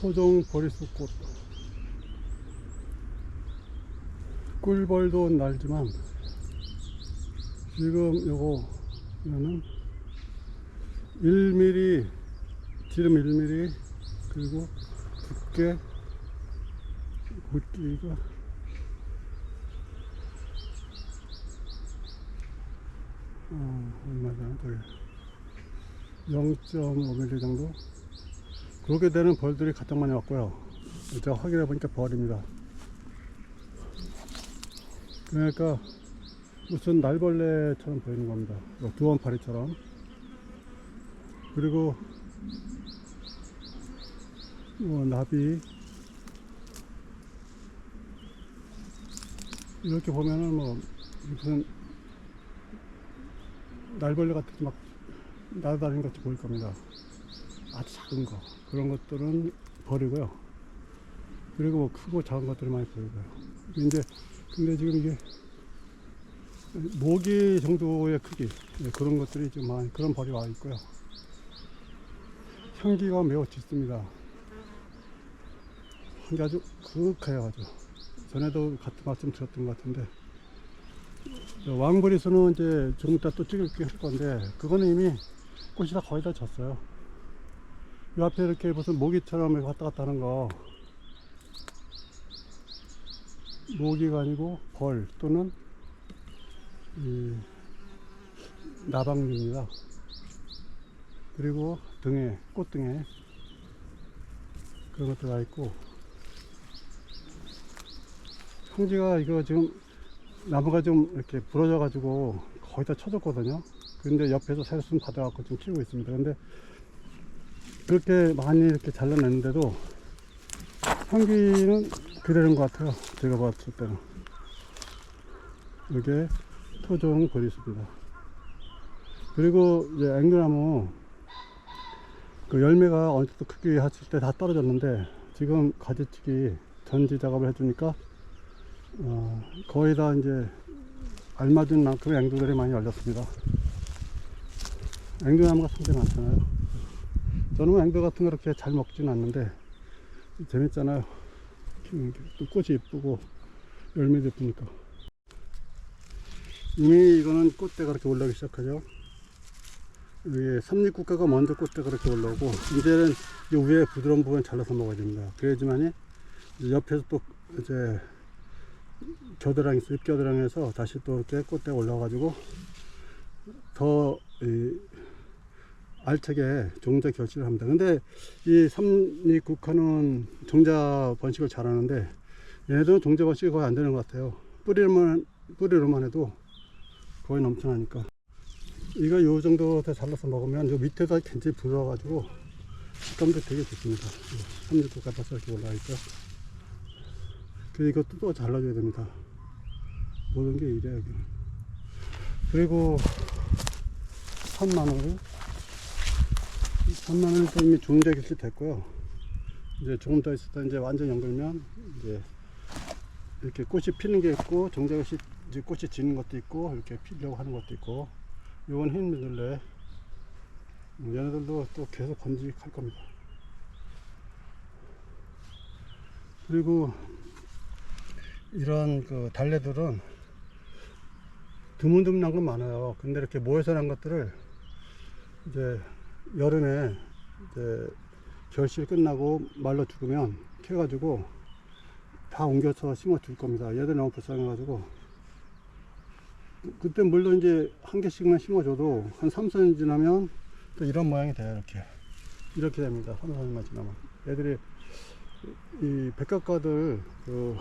토종 보리수꽃. 꿀벌도 날지만 지금 요거 이거는 1mm 지름 1mm 그리고 두께 굵기가 어, 얼마나 거의 0.5mm 정도 그렇게 되는 벌들이 가장 많이 왔고요. 제가 확인해 보니까 벌입니다. 그러니까 무슨 날벌레처럼 보이는 겁니다. 뭐 두원파리처럼. 그리고 뭐 나비. 이렇게 보면은 뭐 무슨 날벌레 같은 게 막 날아다니는 것 같이 보일 겁니다. 아주 작은 거 그런 것들은 버리고요. 그리고 뭐 크고 작은 것들이 많이 보이고요. 이제 근데 지금 이게 모기 정도의 크기 네, 그런 것들이 지금 많이 그런 벌이 와 있고요. 향기가 매우 짙습니다. 향기 아주 그윽해요 아주. 전에도 같은 말씀 드렸던 것 같은데 저 왕벌이수는 이제 조금 이따 또 찍을게 할 건데 그거는 이미 꽃이 다 거의 다 졌어요. 이 앞에 이렇게 무슨 모기처럼 왔다 갔다 하는 거. 모기가 아니고 벌 또는 이 나방류입니다. 그리고 등에 꽃등에 그런 것들 가 있고. 황지가 이거 지금 나무가 좀 이렇게 부러져 가지고 거의 다 쳐졌거든요. 근데 옆에서 새순 받아갖고 좀 키우고 있습니다. 근데 그렇게 많이 이렇게 잘라냈는데도 향기는 그대로인 것 같아요 제가 봤을 때는 이게 토종 보리수입니다 그리고 이제 앵두나무 그 열매가 어느 정도 크게 했을 때 다 떨어졌는데 지금 가지치기 전지 작업을 해주니까 어, 거의 다 이제 알맞은 만큼의 앵두들이 많이 열렸습니다. 앵두나무가 상당히 많잖아요. 저는 뭐 앵두 같은 거 그렇게 잘 먹지는 않는데 재밌잖아요. 게. 또 꽃이 이쁘고 열매도 예쁘니까. 이미 이거는 꽃대가 그렇게 올라오기 시작하죠. 위에 삼립국가가 먼저 꽃대가 그렇게 올라오고 이제는 이 위에 부드러운 부분 잘라서 먹어야 됩니다. 그래야지만이 옆에서 또 이제 겨드랑이 잎겨드랑이에서 다시 또 이렇게 꽃대가 올라와 가지고 더 이, 알차게 종자 결실을 합니다. 근데 이 삼립 국화는 종자 번식을 잘하는데 얘네들은 종자 번식이 거의 안 되는 것 같아요. 뿌리로만 뿌리로만 해도 거의 넘쳐나니까 이거 요 정도 더 잘라서 먹으면 요 밑에가 굉장히 부러워가지고 식감도 되게 좋습니다. 삼립 국화 다섯 이렇게 올라와 있죠. 그 이것도 또 잘라줘야 됩니다. 모든 게 이래야 돼. 그리고 산마늘, 산마늘도 이미 중대 결실 됐고요. 이제 조금 더때 이제 완전 연결면 이제 이렇게 꽃이 피는 게 있고 종자것이 이제 꽃이 지는 것도 있고 이렇게 피려고 하는 것도 있고 요건 흰 민들레 얘네들도 또 계속 번직할 겁니다. 그리고 이런 그 달래들은 드문드문 난건 많아요. 근데 이렇게 모여서 난 것들을 이제 여름에 이제 결실 끝나고 말로 죽으면 캐가지고 다 옮겨서 심어 줄 겁니다. 얘들 너무 불쌍해가지고 그때 물론 이제 한 개씩만 심어줘도 한 3, 4년 지나면 또 이런 모양이 돼요. 이렇게 이렇게 됩니다. 3, 4년만 지나면 애들이 이 백각과들 그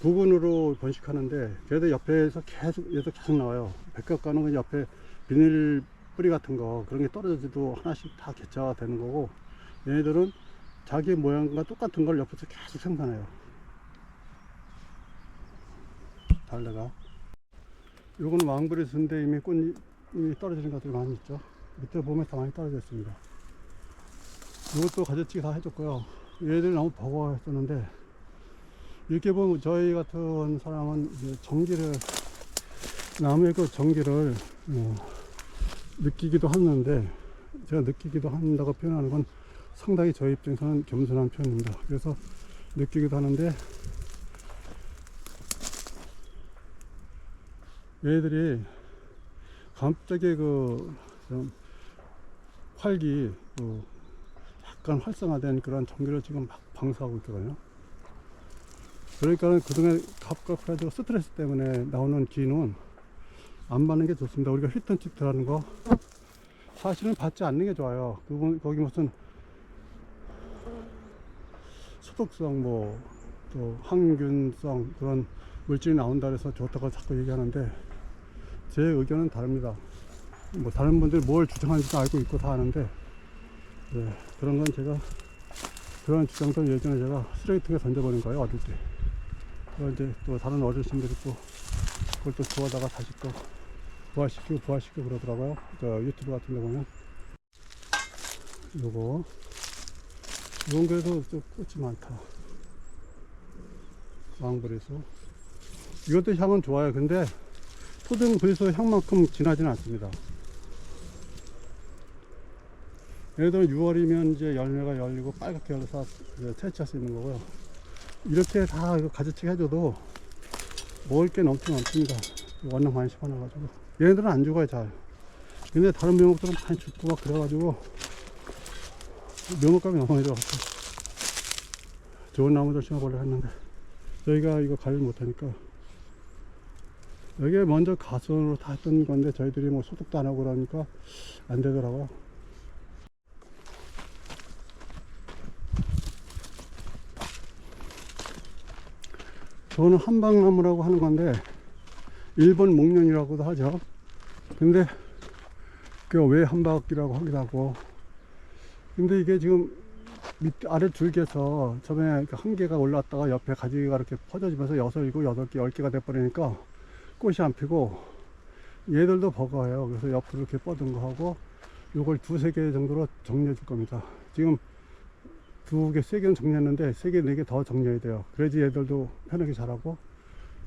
부분으로 번식하는데 걔들 옆에서 계속 얘도 계속 나와요. 백각과는 그 옆에 비닐 뿌리 같은 거 그런 게 떨어져도 하나씩 다 개체화 되는 거고 얘네들은 자기 모양과 똑같은 걸 옆에서 계속 생산해요. 달래가 요거는 왕브리스인데 이미 꽃이 떨어지는 것들이 많이 있죠. 밑에 보면 다 많이 떨어져 있습니다. 이것도 가지치기 다 해줬고요. 얘들 너무 버거워했었는데 이렇게 보면 저희 같은 사람은 이제 전기를 나무의 그 전기를 어, 느끼기도 하는데 제가 느끼기도 한다고 표현하는 건 상당히 저희 입장에서는 겸손한 편입니다. 그래서 느끼기도 하는데 얘들이 갑자기 그좀 활기 그 약간 활성화된 그런 전기를 지금 막 방수하고 있거든요. 그러니까는 그동안 갑갑해가지고 스트레스 때문에 나오는 기는 안 받는 게 좋습니다. 우리가 히턴치트라는 거 사실은 받지 않는 게 좋아요. 그분 거기 무슨 소독성 뭐 또 항균성 그런 물질이 나온다 그래서 좋다고 자꾸 얘기하는데 제 의견은 다릅니다. 뭐 다른 분들이 뭘 주장하는지도 알고 있고 다 아는데 네, 그런 건 제가 그런 주장도 예전에 제가 쓰레기통에 던져버린 거예요 어릴 때. 그걸 이제 또 다른 어르신들이 또 그걸 또 주워다가 다시 또 부활시키고 부활시키고 그러더라고요. 저 유튜브 같은 데 보면 요거 이런 그래도 좀 꽃이 많다. 왕브리수 이것도 향은 좋아요. 근데 토등 브리수 향만큼 진하지는 않습니다. 예를 들면 6월이면 이제 열매가 열리고 빨갛게 열려서 채취할 수 있는 거고요. 이렇게 다 가지치기 해줘도 먹을 게 넘치면 넘칩니다. 워낙 많이 심어놔가지고. 얘네들은 안 죽어요, 잘. 근데 다른 묘목들은 많이 죽고 막 그래가지고 묘목감이 너무 들어갔어. 좋은 나무들 심어보려고 했는데 저희가 이거 관리 못하니까 여기에 먼저 가수로 다 했던 건데 저희들이 뭐 소독도 안 하고 그러니까 안 되더라고요. 저는 한방나무라고 하는 건데 일본 목련이라고도 하죠. 근데 그왜 한박이라고 하기도 하고 근데 이게 지금 밑 아래 줄기에서 처음에 그한 개가 올랐다가 옆에 가지가 이렇게 퍼져지면서 여섯 일곱 여덟 개 열 개가 돼버리니까 꽃이 안 피고 얘들도 버거워요. 그래서 옆으로 이렇게 뻗은 거 하고 요걸 두세 개 정도로 정리해 줄 겁니다. 지금 두 개, 세 개는 정리했는데 세 개, 네 개 더 정리해야 돼요. 그래야지 얘들도 편하게 자라고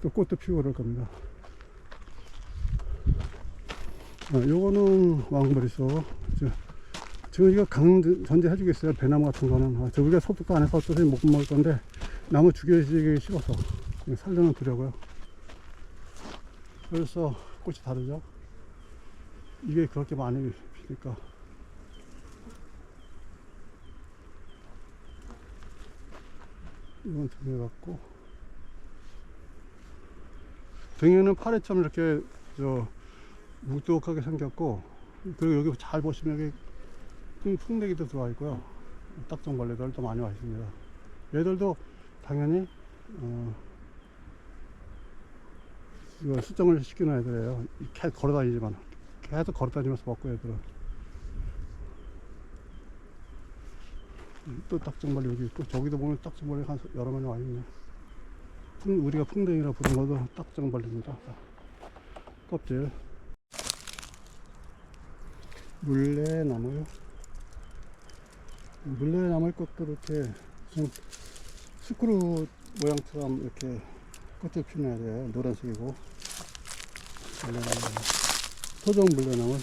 또 꽃도 피우고 그럴 겁니다. 어, 요거는 왕벌이소. 지금 이거 강 전제 해 주겠어요. 배나무 같은 거는. 아, 저 우리가 소독도 안 해서 어차피 못 먹을 건데 나무 죽여지기 싫어서 살려는 두려고요. 그래서 꽃이 다르죠. 이게 그렇게 많이 피니까. 이건 등에 같고 등에는 파래처럼 이렇게 저 묵뚝하게 생겼고 그리고 여기 잘 보시면 여기 풍- 풍뎅이도 들어와 있고요. 딱정벌레들도 많이 와 있습니다. 얘들도 당연히 어 이거 수정을 시키는 애들이에요. 계속 걸어다니지만 계속 걸어다니면서 먹고 애들은. 또 딱정벌레 여기 있고 저기도 보면 딱정벌레가 한 여러 마리 와 있네. 풍- 우리가 풍뎅이라 부르는 것도 딱정벌레입니다. 껍질 물레나무요? 물레나무 꽃도 이렇게 좀 스크루 모양처럼 이렇게 꽃을 피워야 돼요 노란색이고. 토종 물레나무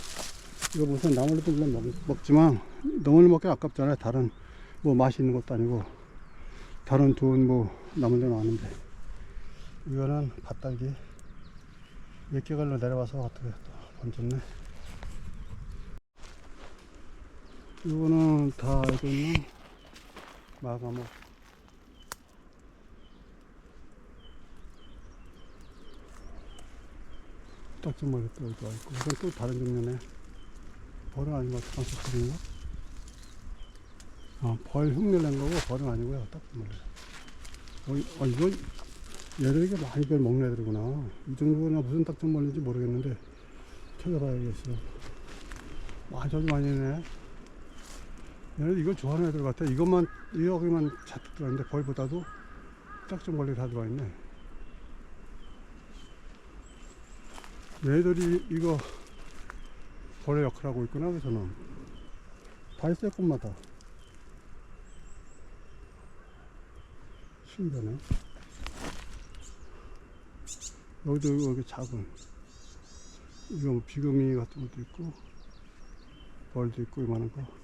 이거 무슨 나물도 물론 먹, 먹지만 너무 먹기 아깝잖아요. 다른 뭐 맛있는 것도 아니고. 다른 좋은 뭐 나물도 나왔는데. 이거는 밭딸기 몇 개갈로 내려와서 어떻게 또 번졌네 이거는 다 알고 있는 마가모 딱지머리 또와 있고. 이건 또 다른 종류네. 벌은 아닌 것 같아. 방석들인가? 아, 벌 흉내 낸 거고 벌은 아니고요. 딱지머리 어, 이- 어 이거 얘를 이게 많이 별 먹는 애들이구나. 이 정도나 무슨 딱지머리인지 모르겠는데 찾아봐야겠어. 아주 많이 네 얘네들 이걸 좋아하는 애들 같아. 이것만, 여기만 잔뜩 들어있는데 벌보다도 딱정벌레 다 들어있네. 얘들이 이거 벌의 역할을 하고 있구나, 그래서는. 다 있어요, 꽃마다. 신기하네. 여기도 여기 작은. 이거 뭐 비금이 같은 것도 있고, 벌도 있고, 이만한 거.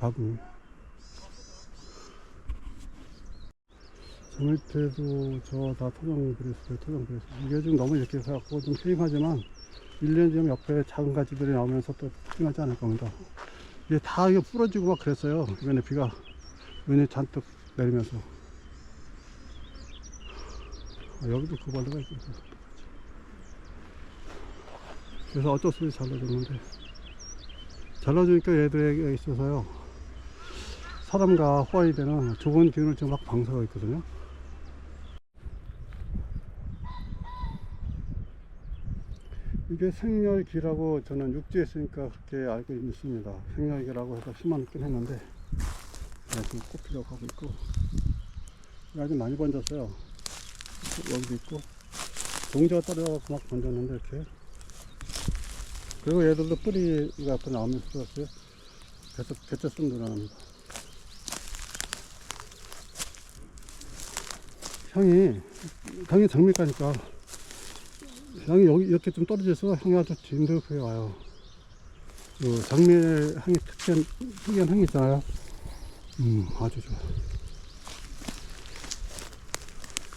바구. 저 밑에도 저 다 토종 브레스예요, 토종 브레스. 이게 좀 너무 이렇게 해갖고 좀 힐링하지만 1년 좀 옆에 작은 가지들이 나오면서 또 힐링하지 않을 겁니다. 이게 다 이거 부러지고 막 그랬어요. 이번에 비가 눈이 잔뜩 내리면서. 아, 여기도 그 벌레가 있고. 그래서 어쩔 수 없이 잘라줬는데. 잘라주니까 얘들에게 있어서요. 사람과 호화이되는 좋은 기운을 좀막 방사가 있거든요. 이게 생열기라고 저는 육지에 있으니까 그렇게 알고 있습니다. 생열기라고 해서 심어놓긴 했는데 네, 지금 꽃피려고 하고 있고 아주 많이 번졌어요. 여기도 있고 동지가 떨어져서 막 번졌는데 이렇게 그리고 얘들도 뿌리가 앞에 나오면서 들었어요. 개체, 개체수는 늘어납니다. 향이 당연히 장미가니까 향이 여기 이렇게 좀 떨어져서 향이 아주 진득하게 와요. 그 장미의 향이 특이한, 특이한 향이 있잖아요. 음, 아주 좋아.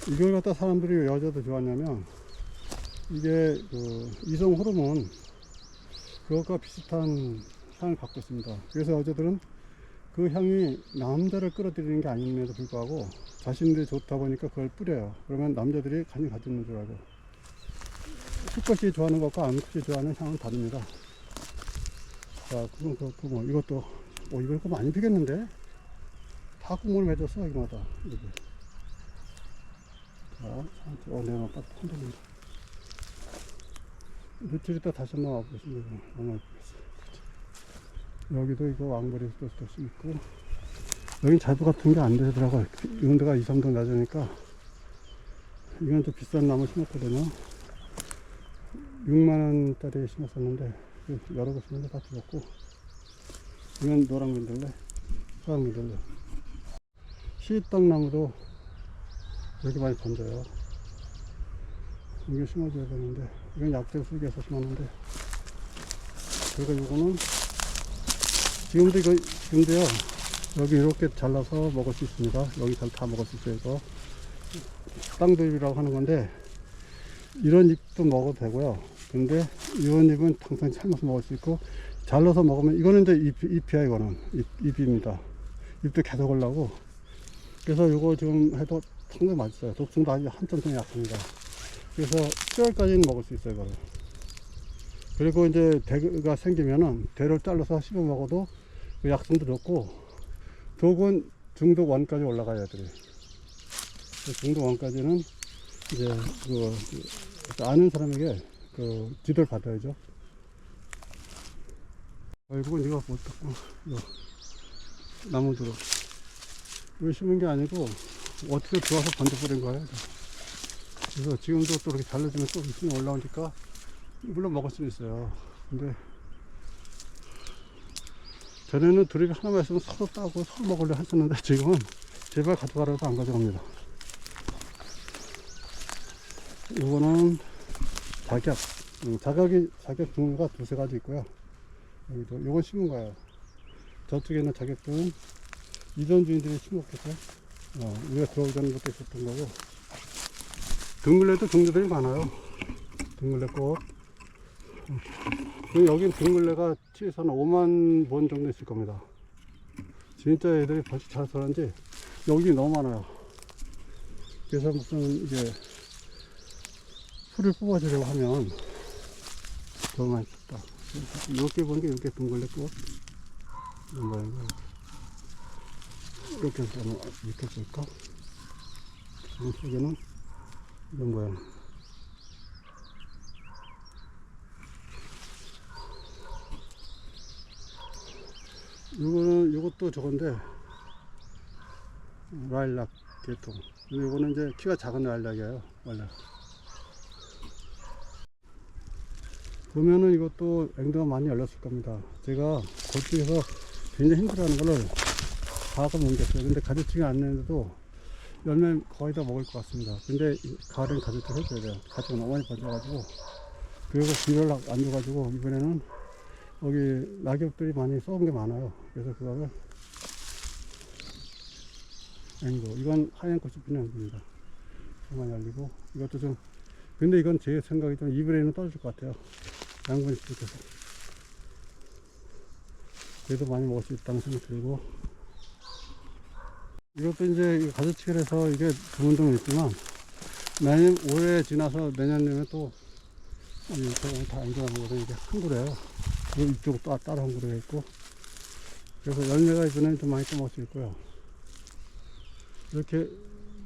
이걸 갖다 사람들이 왜 여자도 좋아하냐면, 이게 그 이성 호르몬, 그것과 비슷한 향을 갖고 있습니다. 그래서 여자들은 그 향이 남자를 끌어들이는 게 아님에도 불구하고 자신들이 좋다 보니까 그걸 뿌려요. 그러면 남자들이 간이 가지는 줄 알고. 수컷이 좋아하는 것과 암컷이 좋아하는 향은 다릅니다. 자, 그건 그렇고, 뭐, 이것도, 어, 이거 이거 많이 피겠는데? 다 국물 맺었어, 이마다. 여기. 자, 어, 내가 딱 흔들린다. 며칠 있다 다시 한번 와보겠습니다. 너무 예쁘겠어. 여기도 이거 또, 또 있고, 여긴 자두 같은 게 안 되더라고요. 이런 데가 2, 3도 낮으니까. 이건 좀 비싼 나무 심었거든요. 6만원짜리 심었었는데, 여러 개 심었는데 다 죽었고, 이건 노랑 민들레, 파랑 민들레. 시떡나무도 이렇게 많이 번져요. 이게 심어줘야 되는데, 이건 약재 수기에서 심었는데, 그리고 이거는, 지금도 이거, 지금도요, 여기 이렇게 잘라서 먹을 수 있습니다. 여기 잘다 먹을 수 있어요, 이거. 땅두입이라고 하는 건데, 이런 잎도 먹어도 되고요. 근데 이런 잎은 당장 삶아서 먹을 수 있고, 잘라서 먹으면, 이거는 이제 잎, 잎이야, 이거는. 잎, 잎입니다. 잎도 계속 올라고. 그래서 이거 지금 해도 상당히 맛있어요. 독성도 아주 동안 약합니다. 그래서 10월까지는 먹을 수 있어요, 이거를. 그리고 이제 대가 생기면은 대를 잘라서 씹어 먹어도 그 약성도 좋고, 독은 중독 원까지 애들이. 그 중독 원까지는 이제 그, 그 아는 사람에게 그 지도를 받아야죠. 결국은 이거 못 닦고, 나무들어. 이거 심은 게 아니고 어떻게 좋아서 번져버린 거예요. 그래서 지금도 또 이렇게 잘라주면 또 있으면 올라오니까 물론 먹을 수는 있어요. 근데 전에는 두릅이 하나만 있으면 서로 따고 서로 먹으려 했었는데 지금은 제발 가져가라도 안 가져갑니다. 이거는 자격, 음, 자격이, 자격 종류가 두세 가지 있고요. 여기도, 요건 심은 거예요. 저쪽에 있는 자격들은 이전 주인들이 심었겠죠. 어, 우리가 들어오기 전부터 있었던 거고. 등글레도 종류들이 많아요. 등글레 꽃. 여긴 등글레가 최소한 5만 본 정도 있을 겁니다. 진짜 애들이 벌써 잘 살았는지 여기 너무 많아요. 그래서 무슨 이제 풀을 뽑아주려고 하면 너무 많이 다 이렇게 보는 게 이렇게 등글레 꽃. 모양이에요. 이렇게 해서 이렇게 볼까? 이쪽에는 이런 모양. 요거는 요것도 저건데 라일락 계통. 근데 요거는 이제 키가 작은 라일락이에요. 라일락. 보면은 이것도 앵도가 많이 열렸을 겁니다. 제가 그쪽에서 굉장히 힘들어하는 거를 파악을 못했어요. 근데 가지치기 않는데도 열매 거의 다 먹을 것 같습니다. 근데 이 가을엔 가지치기 해줘야 돼요. 가지가 너무 많이 번져가지고 그리고 비를 안 줘가지고 이번에는 여기 낙엽들이 많이 썩은 게 많아요. 그래서 그거를 앵도 이건 하얀 꽃이 피는 앵도입니다. 많이 열리고 이것도 좀 근데 이건 제 생각이 좀 2분의 1은 떨어질 것 같아요. 양분이 부족해서 그래도 많이 먹을 수 있다는 생각이 들고 이것도 이제 가지치기를 해서 이게 드문드문 있지만 내년 올해 지나서 내년이면 또 이거 다 앵도나무거든 이게 한 그루예요. 이쪽 또 따로 한 그루가 있고 그래서 열매가 이번에는 좀 많이 떠먹을 수 있고요. 이렇게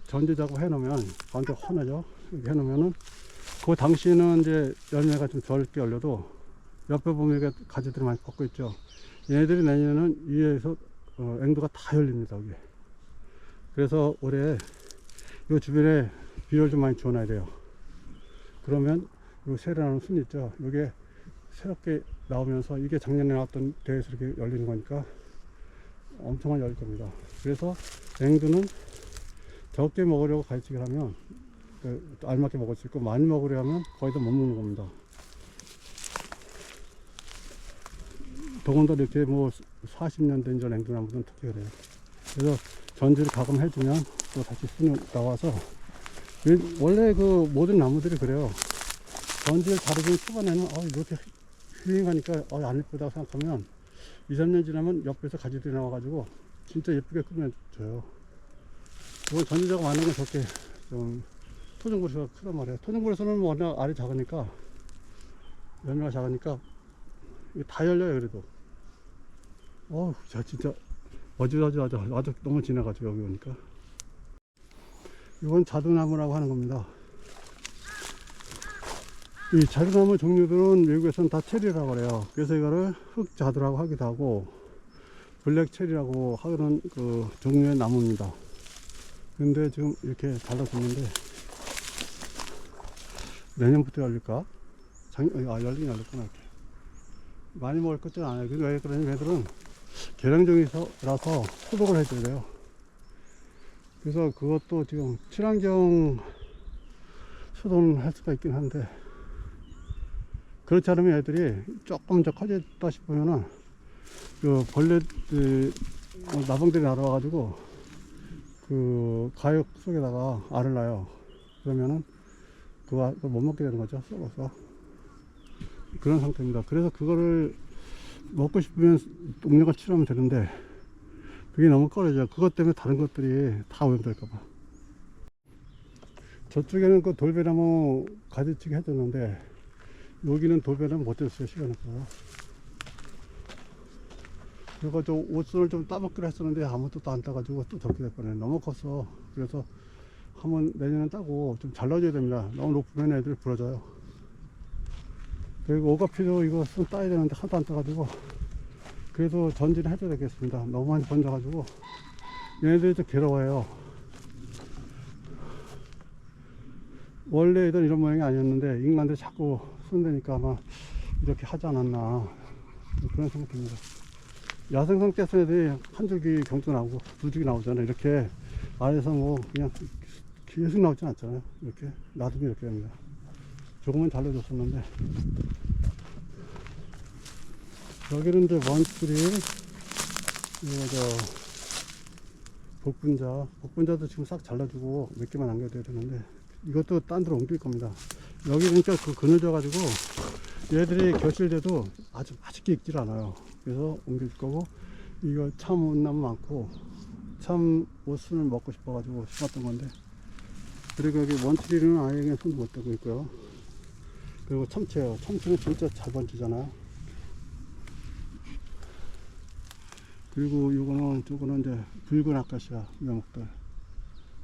전지 작업 해놓으면 완전 환하죠. 이렇게 해놓으면은 그 당시에는 이제 열매가 좀 적게 열려도 옆에 보면 이게 가지들이 많이 뻗고 있죠. 얘네들이 내년에는 위에서 어, 앵도가 다 열립니다. 여기. 그래서 올해 이 주변에 비를 좀 많이 줘놔야 돼요. 그러면 이 세라는 순 있죠. 이게 새롭게 나오면서 이게 작년에 나왔던 대에서 이렇게 열리는 거니까 엄청나게 열릴 겁니다. 그래서 앵두는 적게 먹으려고 가르치기를 하면 그, 또 알맞게 먹을 수 있고 많이 먹으려 하면 거의 다 못 먹는 겁니다. 더군다나 이렇게 뭐 40년 된전 앵두나무는 특히 그래요. 그래서 전지를 가끔 해주면 또 다시 순이 나와서 이- 원래 그 모든 나무들이 그래요. 전지를 자르기 초반에는 어, 이렇게 힐링하니까 어, 안 예쁘다고 생각하면 2, 3년 지나면 옆에서 가지들이 나와가지고 진짜 예쁘게 꾸며줘요. 이건 안 하는 건 저렇게 좀 토종고리가 크단 말이에요. 토종고리에서는 워낙 알이 작으니까 열매가 작으니까 다 열려요 그래도. 어우 자 진짜 어지러지하죠. 아주 너무 지나가죠 여기 오니까. 이건 자두나무라고 하는 겁니다. 이 자두나무 종류들은 외국에서는 다 체리라고 그래요. 그래서 이거를 흑자두라고 하기도 하고 블랙 체리라고 하는 그 종류의 나무입니다. 근데 지금 이렇게 달라졌는데 내년부터 열릴까? 작, 아, 열리긴 열렸구나, 이렇게. 많이 먹을 것도 아니에요. 근데 왜 그러냐면 얘들은 계량종이라서 소독을 해줘야 돼요. 그래서 그것도 지금 친환경 소독을 할 수가 있긴 한데 그렇지 않으면 애들이 조금 더 커졌다 싶으면은 그 벌레, 그 나방들이 날아와가지고 그 가역 속에다가 알을 낳아요. 그러면은 그거 못 먹게 되는 거죠. 썩어서. 그런 상태입니다. 그래서 그거를 먹고 싶으면 동료가 치료하면 되는데 그게 너무 꺼려져요. 그것 때문에 다른 것들이 다 오염될까봐. 저쪽에는 그 돌배나무 가지치기 해줬는데 여기는 돌배나무 못 됐어요. 시간이 없어서. 그래서 저 옷을 좀 따먹기로 했었는데 아무것도 또 안 따가지고 또될 뻔해. 너무 컸어. 그래서 한번 내년에 따고 좀 잘라줘야 됩니다. 너무 높으면 애들이 부러져요. 그리고 오가피도 이거 좀 따야 되는데 하나도 안 따가지고 그래도 전지를 해줘야 되겠습니다. 너무 많이 번져가지고 얘네들이 좀 괴로워해요. 원래 애들 이런 모양이 아니었는데 인간들이 자꾸 손대니까 아마 이렇게 하지 않았나 그런 생각입니다. 야생 상태에서 애들이 한 줄기 경도 나오고 두 줄기 나오잖아요. 이렇게 아래에서 뭐 그냥 계속 나오진 않잖아요. 이렇게 놔두면 이렇게 됩니다. 조금은 잘라줬었는데 여기는 이제 원줄이 이거 저 복분자 복분자도 지금 싹 잘라주고 몇 개만 남겨둬야 되는데 이것도 딴 데로 옮길 겁니다. 여기 그러니까 그 그늘져 가지고 얘들이 겨실돼도 아주 맛있게 익질 않아요. 그래서 옮길 거고 이거 참 온나무 많고 참 옷을 먹고 싶어 가지고 심었던 건데 그리고 여기 원트리는 아예 그냥 손도 못 대고 있고요. 그리고 참치예요. 참치는 진짜 잘 번지잖아요. 그리고 이거는 저거는 이제 붉은 아카시아 명목들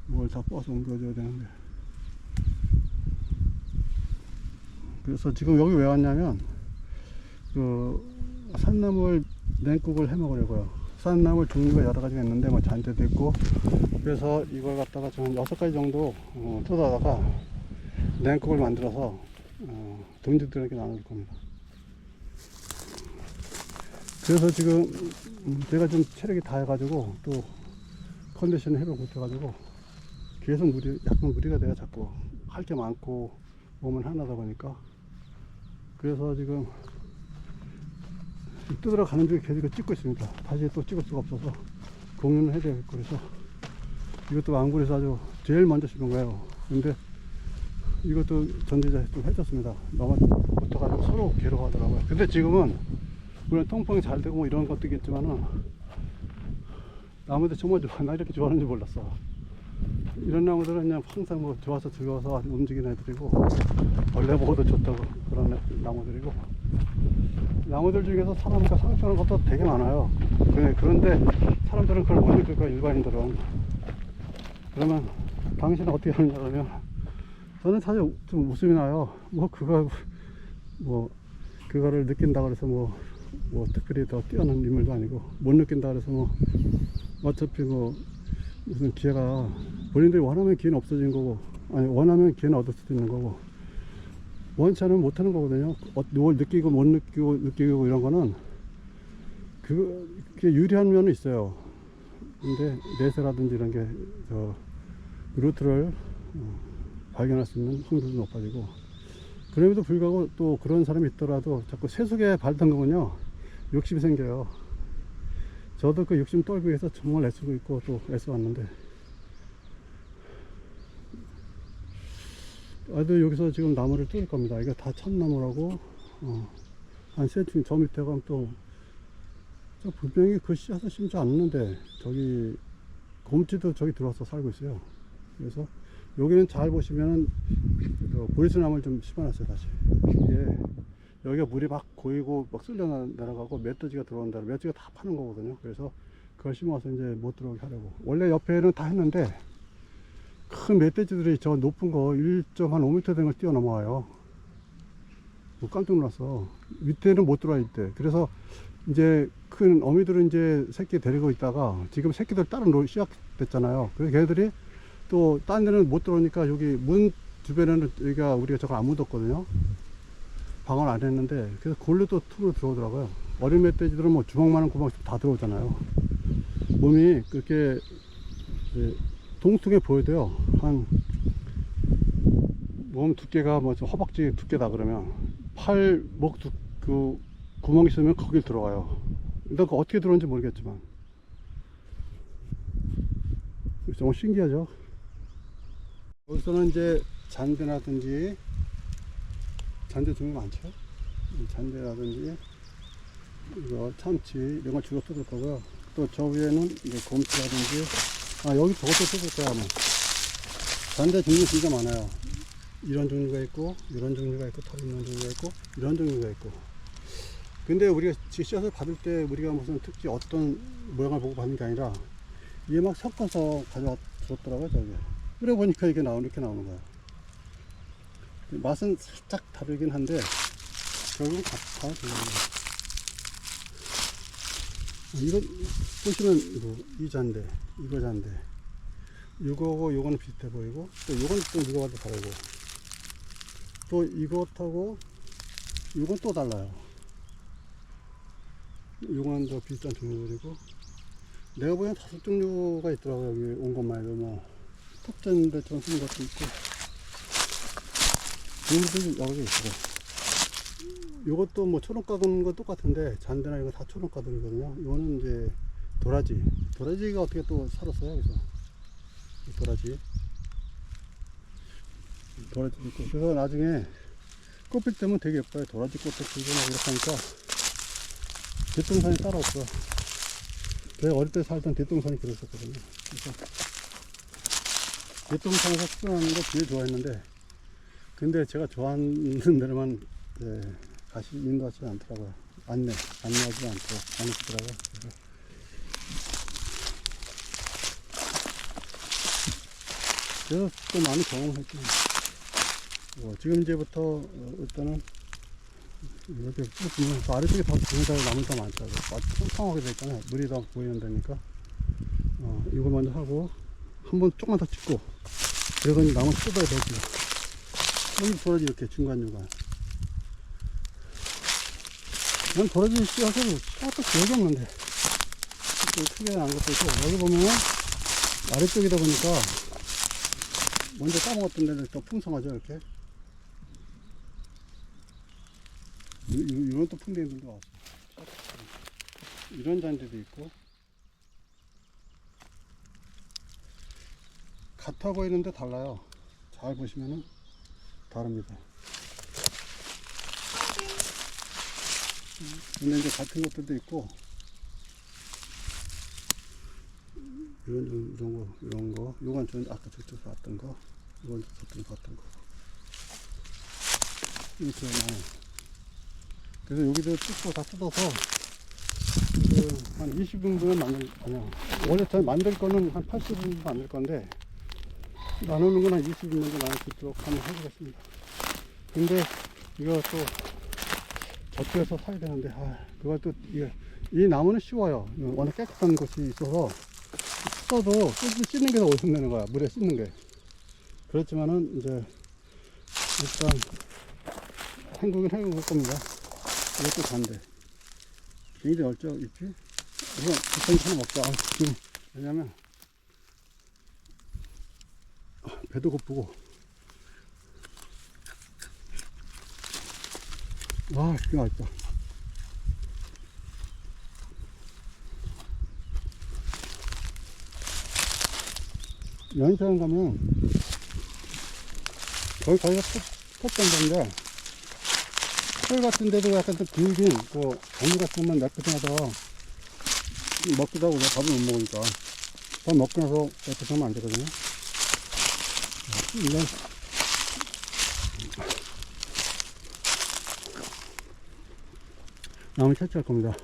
이걸 다 뻗어 옮겨줘야 되는데 그래서 지금 여기 왜 왔냐면 그 산나물 냉국을 해 먹으려고요. 산나물 종류가 여러 가지가 있는데 뭐 잔재도 있고 그래서 이걸 갖다가 좀 여섯 가지 정도 어, 뜯어다가 냉국을 만들어서 어, 동지들에게 나눠줄 겁니다. 그래서 지금 음, 제가 좀 체력이 다 해가지고 또 컨디션 회복 못해가지고 계속 무리, 약간 무리가 돼요 자꾸 할 게 많고 몸은 하나다 보니까 그래서 지금 뜯으러 가는 중에 계속 찍고 있습니다. 다시 또 찍을 수가 없어서 공유는 해야 되겠고 그래서 이것도 안굴에서 아주 제일 먼저 심은 거예요. 근데 이것도 전대자 좀 해줬습니다. 너무 붙어가지고 서로 괴로워하더라고요. 근데 지금은 물론 통풍이 잘 되고 뭐 이런 것도 있겠지만은 나무들 정말 좋아. 나 이렇게 좋아하는지 몰랐어. 이런 나무들은 그냥 항상 뭐 좋아서 즐거워서 움직이는 애들이고 벌레 보고도 좋다고 그런 애- 나무들이고 나무들 중에서 사람과 상처하는 것도 되게 많아요. 그래- 그런데 사람들은 그걸 못 느낄 거야 일반인들은. 그러면 당신은 어떻게 하느냐 그러면 저는 사실 좀 웃음이 나요. 뭐 그거 뭐 그거를 느낀다 그래서 뭐, 뭐 특별히 더 뛰어난 인물도 아니고 못 느낀다 그래서 뭐 어차피 뭐 무슨 기회가 본인들이 원하면 기회는 없어지는 거고 아니 원하면 기회는 얻을 수도 있는 거고 원치 않으면 못 하는 거거든요. 어, 뭘 느끼고 못 느끼고 느끼고 이런 거는 그 그게 유리한 면은 있어요. 근데 내세라든지 이런 게 저 루트를 어, 발견할 수 있는 확률도 높아지고 그럼에도 불구하고 또 그런 사람이 있더라도 자꾸 세속에 발 담그면요 욕심이 생겨요. 저도 그 욕심 떨기 위해서 정말 애쓰고 있고 또 애써왔는데 아들 여기서 지금 나무를 뚫을 겁니다. 이거 다 참나무라고 어, 한 센치 저 밑에 가면 또 저 분명히 그 씨앗을 심지 않는데 저기 곰치도 저기 들어와서 살고 있어요. 그래서 여기는 잘 보시면은 그 보리수나무를 좀 심어놨어요 다시. 이게 여기가 물이 막 고이고 막 쓸려 나- 내려가고 멧돼지가 들어온다. 멧돼지가 다 파는 거거든요. 그래서 그걸 심어서 이제 못 들어오게 하려고. 원래 옆에는 다 했는데 큰 멧돼지들이 저 높은 거 1.5m 되는 걸 뛰어넘어와요. 뭐 깜짝 놀랐어. 밑에는 못 들어와 있대. 그래서 이제 큰 어미들은 이제 새끼 데리고 있다가 지금 새끼들 따로 놀 시작됐잖아요. 그래서 걔들이 또 딴 데는 못 들어오니까 여기 문 주변에는 여기가 우리가 저걸 안 묻었거든요. 방어를 안 했는데 그래서 골로 또 틈으로 들어오더라고요. 어린 멧돼지들은 뭐 주먹만한 구멍 다 들어오잖아요. 몸이 그렇게 동통해 보여도요. 한 몸 두께가 뭐좀 허벅지 두께다 그러면 팔, 목 두, 그 구멍 있으면 거길 들어와요. 일단 그 어떻게 들어오는지 모르겠지만 정말 신기하죠. 여기서는 이제 잔대라든지 잔대 종류 많죠. 이 잔대라든지 이거 참치 이런 걸 주로 뜯을 거고요. 또 저 위에는 이제 곰치라든지 아 여기 저것도 뜯을 거야 아마. 잔대 종류 진짜 많아요. 이런 종류가 있고 이런 종류가 있고 털 있는 종류가 있고 이런 종류가 있고. 근데 우리가 씨앗을 받을 때 우리가 무슨 특히 어떤 모양을 보고 받는 게 아니라 이게 막 섞어서 가져와 줬더라고요 저기. 그래 보니까 이게 나오 이렇게 나오는 거야. 맛은 살짝 다르긴 한데 결국은 같아. 그냥. 이거 보시면 이거 이 잔데 이거 잔데 이거고 요거는 비슷해 보이고 또 요건 또 이거와도 다르고 또 이것하고 요건 또 달라요. 요건 더 비슷한 종류들이고 내가 보기엔 다섯 종류가 있더라고요 여기 온 것만 해도 뭐 톱전인데 좀 쓰는 것도 있고 종류들이 여러 개 있어요 요것도 뭐 초록 거 똑같은데 잔대나 이거 다 초록 가든이거든요. 이거는 이제 도라지. 도라지가 어떻게 또 살았어요 그래서? 이 도라지. 도라지 있고. 그래서 나중에 꽃필 때면 되게 예뻐요. 도라지 꽃도 피고 막 이렇게 하니까 대통산이 따로 없어. 제가 어릴 때 살던 대통산이 그랬었거든요. 그래서 대통산에서 출연하는 거 제일 좋아했는데 근데 제가 좋아하는 데로만 네, 가시 인도하지 않더라고요 안내 안내하지 않고 안 해주더라고요 그래서 또 많이 경험했죠 어, 지금 이제부터 어, 일단은 이렇게 보면 또 아래쪽에 더 강의자가 나물 더 많죠. 아주 팽팽하게 되있잖아요 물이 더 보이는 데니까. 어, 이걸 먼저 하고, 한 번 조금만 더 찍고, 그래서 나무 뜯어야 되지. 여기 도라지 이렇게 중간중간. 난 도라지 씨앗을 씨앗도 기억이 없는데. 크게 난 것도 있고, 여기 보면은 아래쪽이다 보니까, 먼저 따먹었던 데는 더 풍성하죠, 이렇게. 이- 이- 이건 또 풍뎅이들도 왔어. 이런 잔디도 있고 같아 보이는데 달라요. 잘 보시면은 다릅니다. 근데 이제 같은 것들도 있고 이런 좀 이런 거 이런 거 이건 좀 아까 저쪽에서 봤던 거 이건 저쪽에서 봤던 거 이렇게 많아요. 그래서 여기도 뜯고 다 뜯어서 그 한 20인분은 만들 아니야 원래 저 만들 거는 한 80인분 만들 건데 나누는 건 한 20인 정도 나눌 수 있도록 한번 해보겠습니다. 근데 이거 또 저쪽에서 사야 되는데, 아, 그걸 또, 이게, 이 나무는 쉬워요. 워낙 깨끗한 곳이 있어서, 써도 씻- 씻는 게 더 오순되는 거야. 물에 씻는 게. 그렇지만은, 이제, 일단, 한국은 해볼 겁니다. 이것도 단데. 굉장히 얼쩍 있지? 이건 부천 차는 먹자. 아, 왜냐면, 배도 고프고. 와 기가 막다. 연수원 가면 거기 거기가 톱던데인데 털 같은 데도 약간 좀 길긴 그 종류 같은 건 매끈하다 먹기도 하고 밥을 못 먹으니까. 밥 먹고 나서 매끈하면 안 되거든요 이건 나무 채취할 겁니다.